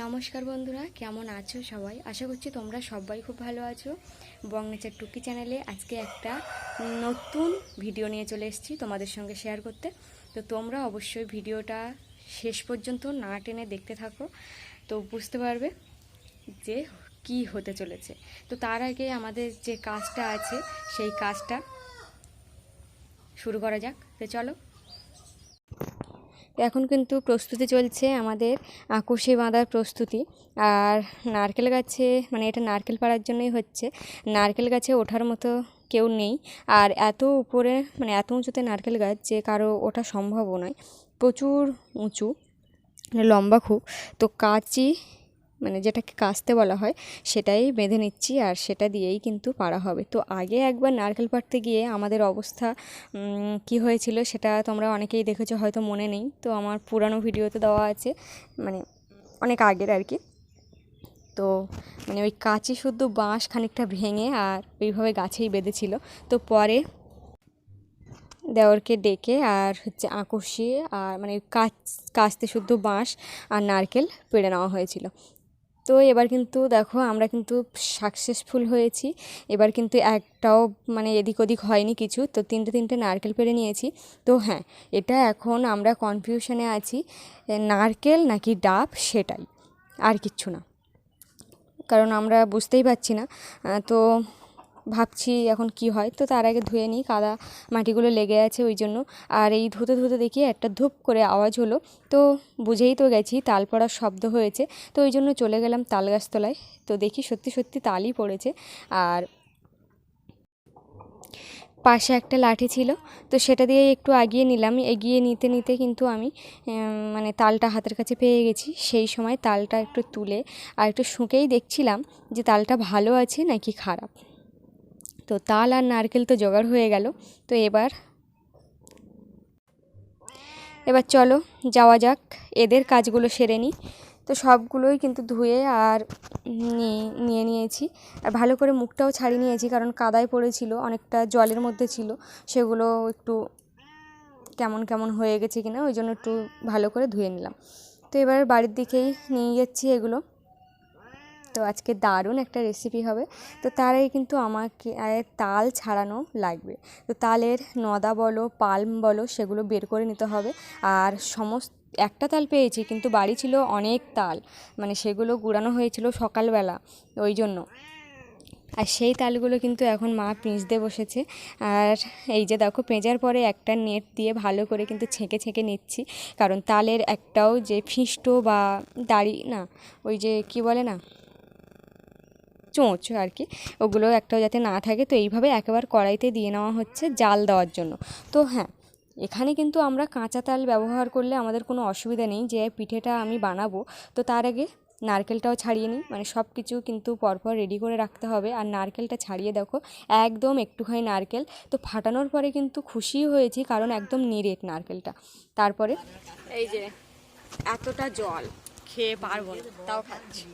নমস্কার বন্ধুরা, কেমন আছো সবাই? আশা করছি তোমরা সবাই খুব ভালো আছো। বং নেচার টুকি চ্যানেলে আজকে একটা নতুন ভিডিও নিয়ে চলে এসেছি তোমাদের সঙ্গে শেয়ার করতে। তো তোমরা অবশ্যই ভিডিওটা শেষ পর্যন্ত না টেনে দেখতে থাকো, তো বুঝতে পারবে যে কি হতে চলেছে। তো তার আগে আমাদের যে কাজটা আছে, সেই কাজটা শুরু করা যাক। তো চলো এখন কিন্তু প্রস্তুতি চলছে আমাদের আকুশি বাঁধার প্রস্তুতি। আর নারকেল গাছে মানে এটা নারকেল পাড়ার জন্যই হচ্ছে, নারকেল গাছে ওঠার মতো কেউ নেই। আর এত উপরে মানে এত উঁচুতে নারকেল গাছ যে কারও ওঠা সম্ভবও নয়। প্রচুর উঁচু, লম্বা খুব। তো কাঁচি মানে যেটাকে কাস্তে বলা হয়, সেটাই বেঁধে নিচ্ছি আর সেটা দিয়েই কিন্তু পাড়া হবে। তো আগে একবার নারকেল পাড়তে গিয়ে আমাদের অবস্থা কি হয়েছিল সেটা তোমরা অনেকেই দেখেছ, হয়তো মনে নেই। তো আমার পুরানো ভিডিওতে দেওয়া আছে মানে অনেক আগের আর কি। তো মানে ওই কাঁচি শুদ্ধ বাঁশ খানিকটা ভেঙে আর ওইভাবে গাছেই বেঁধেছিল। তো পরে দেওরকে ডেকে আর হচ্ছে আঁকুশি আর মানে কাচ কাচতে শুদ্ধ বাঁশ আর নারকেল পেড়ে নেওয়া হয়েছিল। তো এবার কিন্তু দেখো আমরা কিন্তু সাকসেসফুল হয়েছি। এবার কিন্তু একটাও মানে এদিক ওদিক হয়নি কিছু। তো তিনটে তিনটে নারকেল পেরে নিয়েছি। তো হ্যাঁ এটা এখন আমরা কনফিউশনে আছি। নারকেল নাকি ডাব সেটাই, আর কিচ্ছু না। কারণ আমরা বুঝতেই পারছি না। তো ভাবছি এখন কি হয়। তো তার আগে ধুয়ে নিই, কাদা মাটিগুলো লেগে আছে ওই জন্য। আর এই ধুতে ধুতে দেখি একটা ধূপ করে আওয়াজ হলো। তো বুঝেই তো গেছি, তাল পড়ার শব্দ হয়েছে। তো ওই জন্য চলে গেলাম তাল গাছতলায়। তো দেখি সত্যি সত্যি তালই পড়েছে। আর পাশে একটা লাঠি ছিল। তো সেটা দিয়ে একটু আগিয়ে নিলাম। এগিয়ে নিতে নিতে কিন্তু আমি মানে তালটা হাতের কাছে পেয়ে গেছি। সেই সময় তালটা একটু তুলে আর একটু শুঁকেই দেখছিলাম যে তালটা ভালো আছে নাকি খারাপ। তো তাল আর নারকেল তো জোগাড় হয়ে গেল। তো এবার এবার চলো যাওয়া যাক, এদের কাজগুলো সেরে নিই। তো সবগুলোই কিন্তু ধুয়ে আর নিয়ে নিয়ে নিয়েছি। আর ভালো করে মুখটাও ছাড়িয়ে নিয়েছি কারণ কাদায় পড়েছিল, অনেকটা জলের মধ্যে ছিল। সেগুলো একটু কেমন কেমন হয়ে গেছে কিনা, ওই জন্য একটু ভালো করে ধুয়ে নিলাম। তো এবার বাড়ির দিকেই নিয়ে যাচ্ছি এগুলো। তো আজকে দারুণ একটা রেসিপি হবে। তো তার আগে কিন্তু আমাকে তাল ছাড়ানো লাগবে। তো তালের নদা বলো, পাল্ম বলো, সেগুলো বের করে নিতে হবে। আর সমস্ত, একটা তাল পেয়েছি, কিন্তু বাড়ি ছিল অনেক তাল। মানে সেগুলো গুড়ানো হয়েছিল সকালবেলা, ওই জন্য। আর সেই তালগুলো কিন্তু এখন মা পিঁচতে বসেছে। আর এই যে দেখো, পেঁচার পরে একটা নেট দিয়ে ভালো করে কিন্তু ছেঁকে ছেঁকে নিচ্ছি। কারণ তালের একটাও যে ফিষ্ট বা দাড়ি, না, ওই যে কি বলে না? চোঁচ আর কি। ওগুলো একটাও যাতে না থাকে, তো এইভাবে একেবারে কড়াইতে দিয়ে নেওয়া হচ্ছে জাল দেওয়ার জন্য। তো হ্যাঁ এখানে কিন্তু আমরা কাঁচা তাল ব্যবহার করলে আমাদের কোনো অসুবিধা নেই। যে পিঠেটা আমি বানাবো, তো তার আগে নারকেলটাও ছাড়িয়ে নিই। মানে সব কিছু কিন্তু পরপর রেডি করে রাখতে হবে। আর নারকেলটা ছাড়িয়ে দেখো, একদম একটুখানি নারকেল। তো ফাটানোর পরে কিন্তু খুশি হয়েছি, কারণ একদম নিরেট নারকেলটা। তারপরে এই যে, এতটা জল, খেয়ে পারব তাও খাচ্ছি।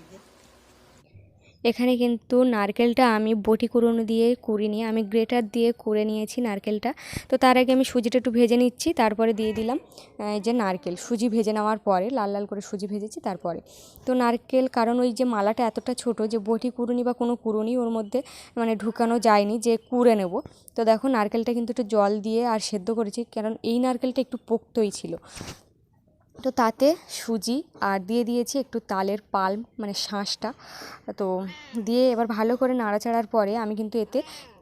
এখানে কিন্তু নারকেলটা আমি বটি কুড়োনো দিয়ে কুড়িনি, আমি গ্রেটার দিয়ে কুড়ে নিয়েছি নারকেলটা। তো তার আগে আমি সুজিটা একটু ভেজে নিচ্ছি, তারপরে দিয়ে দিলাম এই যে নারকেল। সুজি ভেজে নেওয়ার পরে, লাল লাল করে সুজি ভেজেছি, তারপরে। তো নারকেল, কারণ ওই যে মালাটা এতটা ছোট যে বটি কুড়ুনি বা কোনো কুড়ুনি ওর মধ্যে মানে ঢুকানো যায়নি, যে কুড়ে নেব। তো দেখো, নারকেলটা কিন্তু একটু জল দিয়ে আর সেদ্ধ করেছি, কারণ এই নারকেলটা একটু পোক্তই ছিল। তো তাতে সুজি আর দিয়ে দিয়েছি একটু তালের পাল্ম মানে শাঁসটা। তো দিয়ে এবার ভালো করে নাড়াচাড়ার পরে আমি কিন্তু এতে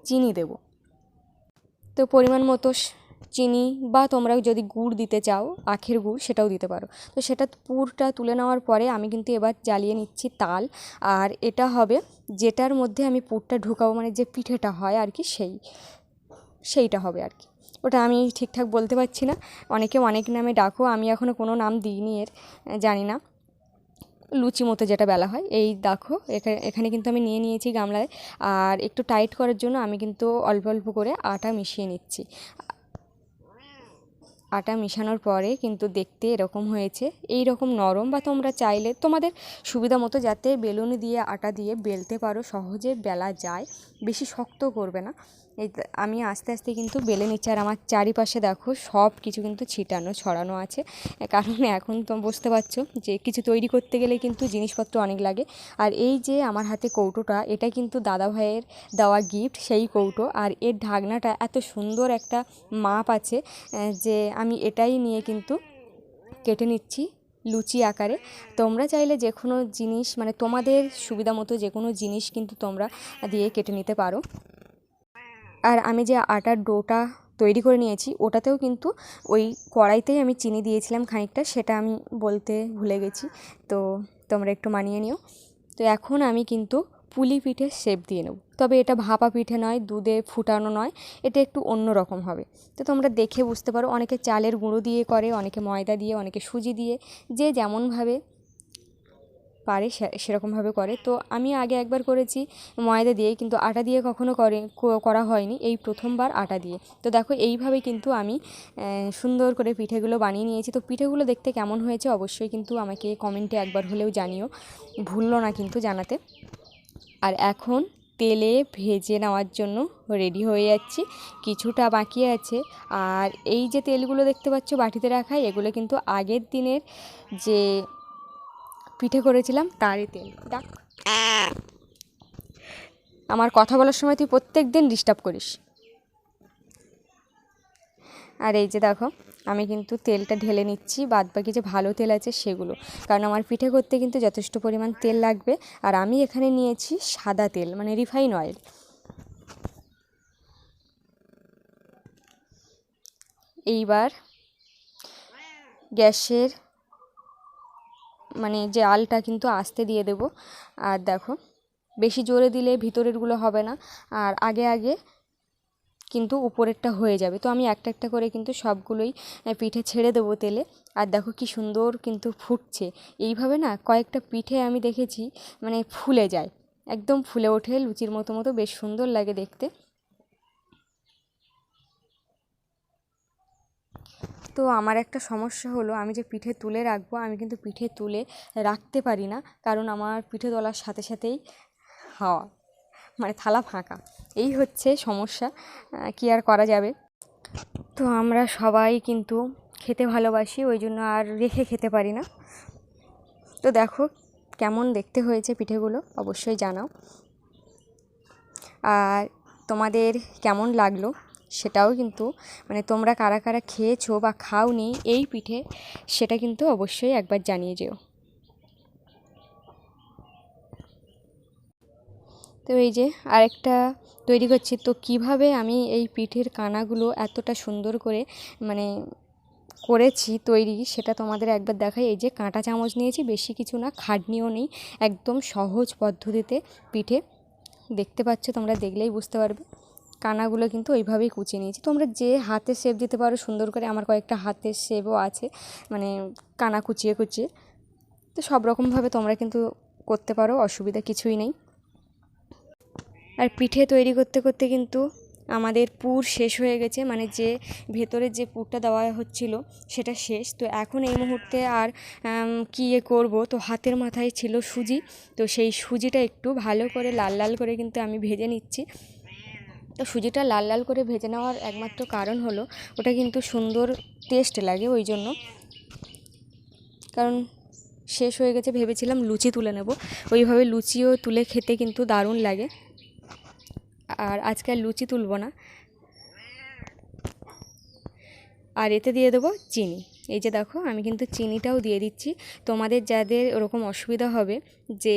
চিনি দেব। তো পরিমাণ মতো চিনি বা তোমরা যদি গুড় দিতে চাও, আখের গুড় সেটাও দিতে পারো। তো সেটা পুরটা তুলে নেওয়ার পরে আমি কিন্তু এবার জ্বালিয়ে নিচ্ছি তাল। আর এটা হবে যেটার মধ্যে আমি পুরটা ঢুকাবো মানে যে পিঠেটা হয় আর কি সেই, সেইটা হবে আর কি। ওটা আমি ঠিকঠাক বলতে পারছি না। অনেকে অনেক নামে ডাকো, আমি এখনও কোনো নাম দিইনি এর, জানি না। লুচি মতো যেটা বেলা হয়, এই দেখো, এখা- এখানে কিন্তু আমি নিয়ে নিয়েছি গামলায়। আর একটু টাইট করার জন্য আমি কিন্তু অল্প অল্প করে আটা মিশিয়ে নিচ্ছি। আটা মিশানোর পরে কিন্তু দেখতে এরকম হয়েছে। এই রকম নরম বা তোমরা চাইলে, তোমাদের সুবিধা মতো যাতে বেলুন দিয়ে, আটা দিয়ে বেলতে পারো, সহজে বেলা যায়, বেশি শক্ত করবে না। এই আমি আস্তে আস্তে কিন্তু বেলে নিচ্ছি। আর আমার চারিপাশে দেখো সব কিছু কিন্তু ছিটানো, ছড়ানো আছে। কারণ এখন তো বুঝতে পারছ যে কিছু তৈরি করতে গেলে কিন্তু জিনিসপত্র অনেক লাগে। আর এই যে আমার হাতে কৌটোটা, এটা কিন্তু দাদা ভাইয়ের দেওয়া গিফট সেই কৌটো। আর এর ঢাকনাটা এত সুন্দর একটা মাপ আছে যে আমি এটাই নিয়ে কিন্তু কেটে নিচ্ছি লুচি আকারে। তোমরা চাইলে যে কোনো জিনিস মানে তোমাদের সুবিধা মতো যে কোনো জিনিস কিন্তু তোমরা দিয়ে কেটে নিতে পারো। আর আমি যে আটার ডোটা তৈরি করে নিয়েছি, ওটাতেও কিন্তু ওই কড়াইতেই আমি চিনি দিয়েছিলাম খানিকটা, সেটা আমি বলতে ভুলে গেছি। তো তোমরা একটু মানিয়ে নিও। তো এখন আমি কিন্তু পুলি পিঠে শেপ দিয়ে নেব। তবে এটা ভাপা পিঠে নয়, দুধে ফুটানো নয়, এটা একটু অন্য রকম হবে। তো তোমরা দেখে বুঝতে পারো, অনেকে চালের গুঁড়ো দিয়ে করে, অনেকে ময়দা দিয়ে, অনেকে সুজি দিয়ে, যে যেমনভাবে পারে সেরকমভাবে করে। তো আমি আগে একবার করেছি ময়দা দিয়ে, কিন্তু আটা দিয়ে কখনো করে করা হয়নি এই প্রথমবার আটা দিয়ে। তো দেখো এইভাবে কিন্তু আমি সুন্দর করে পিঠেগুলো বানিয়ে নিয়েছি। তো পিঠেগুলো দেখতে কেমন হয়েছে অবশ্যই কিন্তু আমাকে কমেন্টে একবার হলেও জানিও। ভুললো না কিন্তু জানাতে। আর এখন তেলে ভেজে নেওয়ার জন্য রেডি হয়ে যাচ্ছি। কিছুটা বাকি আছে। আর এই যে তেলগুলো দেখতে পাচ্ছ বাটিতে রাখা, এগুলো কিন্তু আগের দিনের যে পিঠে করেছিলাম তারই তেল। ডাক আমার কথা বলার সময় তুই প্রত্যেক দিন ডিস্টার্ব করিস। আর এই যে দেখো, আমি কিন্তু তেলটা ঢেলে নিচ্ছি বাদ বাকি যে ভালো তেল আছে সেগুলো। কারণ আমার পিঠে করতে কিন্তু যথেষ্ট পরিমাণ তেল লাগবে। আর আমি এখানে নিয়েছি সাদা তেল মানে রিফাইন অয়েল এইবার গ্যাসের মানে যে আলটা কিন্তু আস্তে দিয়ে দেব। আর দেখো, বেশি জোরে দিলে ভিতরেরগুলো হবে না। আর আগে আগে কিন্তু উপরেরটা হয়ে যাবে। তো আমি একটা একটা করে কিন্তু সবগুলোই পিঠে ছেড়ে দেবো তেলে। আর দেখো কি সুন্দর কিন্তু ফুটছে। এইভাবে না কয়েকটা পিঠে আমি দেখেছি মানে ফুলে যায়। একদম ফুলে ওঠে, লুচির মতো মতো, বেশ সুন্দর লাগে দেখতে। তো আমার একটা সমস্যা হলো, আমি যে পিঠে তুলে রাখব, আমি কিন্তু পিঠে তুলে রাখতে পারি না। কারণ আমার পিঠে তোলার সাথে সাথেই হাওয়া মানে থালা ফাঁকা। এই হচ্ছে সমস্যা কি আর করা যাবে? তো আমরা সবাই কিন্তু খেতে ভালোবাসি, ওই জন্য আর রেখে খেতে পারি না। তো দেখো, কেমন দেখতে হয়েছে পিঠেগুলো, অবশ্যই জানাও। আর তোমাদের কেমন লাগল? সেটাও কিন্তু মানে তোমরা কারা কারা খেয়েছো বা খাওনি এই পিঠে, সেটা কিন্তু অবশ্যই একবার জানিয়ে যেও। তো এই যে আরেকটা তৈরি করছি, তো কীভাবে আমি এই পিঠের কানাগুলো এতটা সুন্দর করে মানে করেছি তৈরি সেটা তোমাদের একবার দেখাই। এই যে কাঁটা চামচ নিয়েছি, বেশি কিছু না, খাটনিও নেই, একদম সহজ পদ্ধতিতে পিঠে। দেখতে পাচ্ছ, তোমরা দেখলেই বুঝতে পারবে। কানাগুলো কিন্তু ওইভাবেই কুচিয়ে নিয়েছি। তোমরা যে হাতে শেপ দিতে পারো, সুন্দর করে আমার কয়েকটা হাতের শেপও আছে মানে কানা কুচিয়ে কুচিয়ে। তো সব রকমভাবে তোমরা কিন্তু করতে পারো, অসুবিধা কিছুই নেই। আর পিঠে তৈরি করতে করতে কিন্তু আমাদের পুর শেষ হয়ে গেছে মানে যে ভেতরে যে পুরটা দেওয়া হচ্ছিল সেটা শেষ। তো এখন এই মুহূর্তে আর কি এ করব? তো হাতের মাথায় ছিল সুজি, তো সেই সুজিটা একটু ভালো করে, লাল লাল করে কিন্তু আমি ভেজে নিচ্ছি। তো সুজিটা লাল লাল করে ভেজে নেওয়ার একমাত্র কারণ হলো ওটা কিন্তু সুন্দর টেস্ট লাগে ওই জন্য। কারণ শেষ হয়ে গেছে ভেবেছিলাম লুচি তুলে নেব। ওইভাবে লুচিও তুলে খেতে কিন্তু দারুণ লাগে। আর আজকে আর লুচি তুলবো না। আর এতে দিয়ে দেবো চিনি। এই যে দেখো, আমি কিন্তু চিনিটাও দিয়ে দিচ্ছি। তোমাদের যাদের ওরকম অসুবিধা হবে যে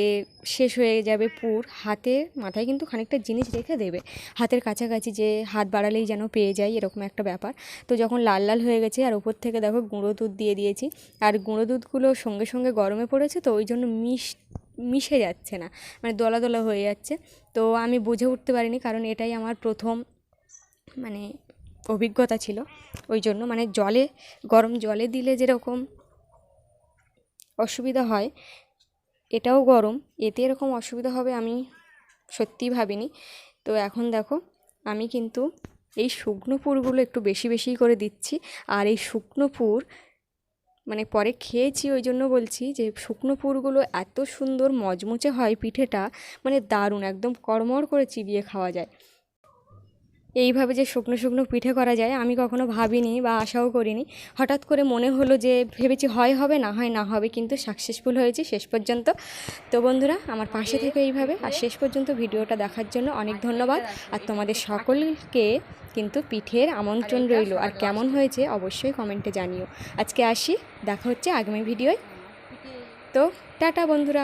শেষ হয়ে যাবে পুর, হাতে, মাথায় কিন্তু খানিকটা জিনিস রেখে দেবে। হাতের কাছাকাছি যে হাত বাড়ালেই যেন পেয়ে যায়, এরকম একটা ব্যাপার। তো যখন লাল লাল হয়ে গেছে, আর ওপর থেকে দেখো গুঁড়ো দুধ দিয়ে দিয়েছি। আর গুঁড়ো দুধগুলো সঙ্গে সঙ্গে গরমে পড়েছে তো ওই জন্য মিশ, মিশে যাচ্ছে না মানে দলা দলা হয়ে যাচ্ছে। তো আমি বুঝে উঠতে পারিনি, কারণ এটাই আমার প্রথম মানে অভিজ্ঞতা ছিল। ওই জন্য মানে জলে, গরম জলে দিলে যেরকম অসুবিধা হয়, এটাও গরম। এতে এরকম অসুবিধা হবে আমি সত্যিই ভাবিনি। তো এখন দেখো, আমি কিন্তু এই শুকনো পুরগুলো একটু বেশি বেশি করে দিচ্ছি। আর এই শুকনো পুর মানে পরে খেয়েছি, ওই জন্য বলছি যে শুকনো পুরগুলো এত সুন্দর মচমচে হয় পিঠেটা মানে দারুণ, একদম কড়মড় করে চিবিয়ে খাওয়া যায়। এইভাবে যে শুকনো শুকনো পিঠে করা যায়, আমি কখনো ভাবিনি বা আশাও করিনি। হঠাৎ করে মনে হলো যে ভেবেছি হয় হবে না হয় না হবে, কিন্তু সাকসেসফুল হয়েছি শেষ পর্যন্ত। তো বন্ধুরা, আমার পাশে থেকে এইভাবে, আর শেষ পর্যন্ত ভিডিওটা দেখার জন্য অনেক ধন্যবাদ। আর তোমাদের সকলকে কিন্তু পিঠের আমন্ত্রণ রইল। আর কেমন হয়েছে অবশ্যই কমেন্টে জানিও। আজকে আসি, দেখা হচ্ছে আগামী ভিডিওয়। তো টাটা বন্ধুরা।